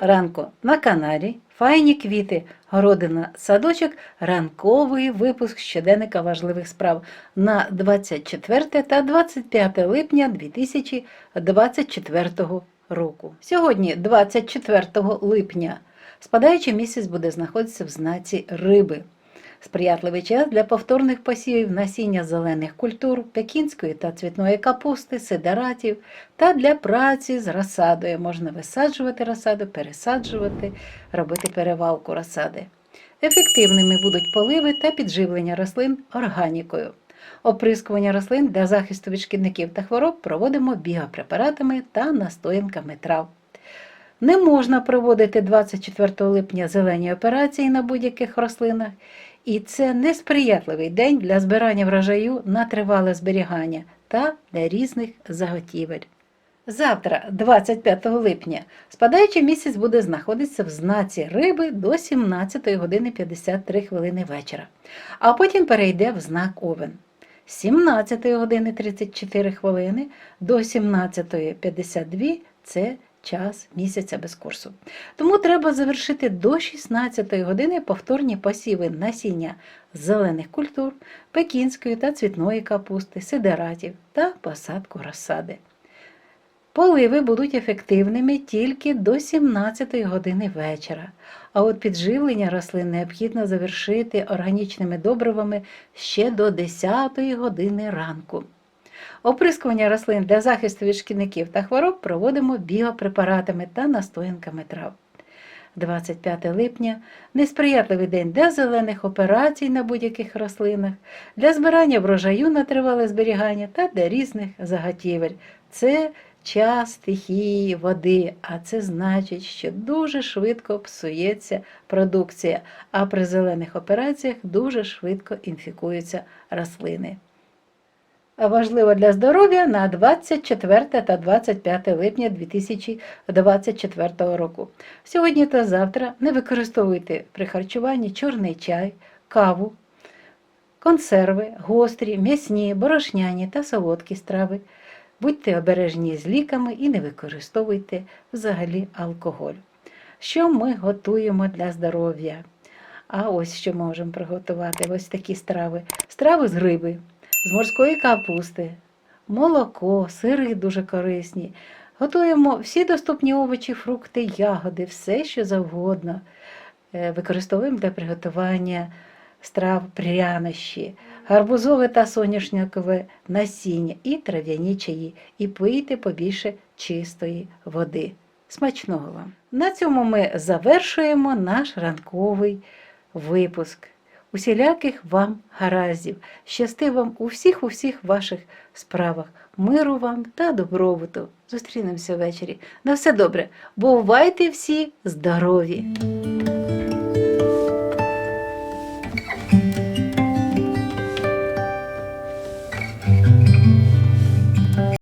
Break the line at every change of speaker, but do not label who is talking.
ранку на каналі Файні квіти, городина, садочок, ранковий випуск щоденника важливих справ на 24 та 25 липня 2024 року. Сьогодні, 24 липня, спадаючий місяць буде знаходитися в знаці риби. Сприятливий час для повторних посівів насіння зелених культур, пекінської та цвітної капусти, сидератів та для праці з розсадою. Можна висаджувати розсаду, пересаджувати, робити перевалку розсади. Ефективними будуть поливи та підживлення рослин органікою. Оприскування рослин для захисту від шкідників та хвороб проводимо біопрепаратами та настоянками трав. Не можна проводити 24 липня зелені операції на будь-яких рослинах, і це несприятливий день для збирання врожаю на тривале зберігання та для різних заготівель. Завтра, 25 липня, спадаючий місяць буде знаходитися в знаці риби до 17 години 53 хвилини вечора, а потім перейде в знак Овен. З 17 години 34 хвилини до 17.52 це час місяця без курсу. Тому треба завершити до 16 години повторні посіви насіння зелених культур, пекінської та цвітної капусти, сидератів та посадку розсади. Поливи будуть ефективними тільки до 17 години вечора, а от підживлення рослин необхідно завершити органічними добривами ще до 10 години ранку. Оприскування рослин для захисту від шкідників та хвороб проводимо біопрепаратами та настоянками трав. 25 липня несприятливий день для зелених операцій на будь-яких рослинах, для збирання врожаю на тривале зберігання та для різних заготівель. Це час стихії води, а це значить, що дуже швидко псується продукція, а при зелених операціях дуже швидко інфікуються рослини. Важливо для здоров'я на 24 та 25 липня 2024 року. Сьогодні та завтра не використовуйте при харчуванні чорний чай, каву, консерви, гострі, м'ясні, борошняні та солодкі страви. Будьте обережні з ліками і не використовуйте взагалі алкоголь. Що ми готуємо для здоров'я? А ось що можемо приготувати: ось такі страви. Страви з риби, з морської капусти, молоко, сири дуже корисні. Готуємо всі доступні овочі, фрукти, ягоди, все, що завгодно. Е, Використовуємо для приготування страв прянощі, гарбузове та соняшникове насіння і трав'яні чаї. І пийте побільше чистої води. Смачного вам! На цьому ми завершуємо наш ранковий випуск. Усіляких вам гараздів, щасти вам у всіх у всіх ваших справах, миру вам та добробуту. Зустрінемося ввечері. На все добре. Бувайте всі здорові!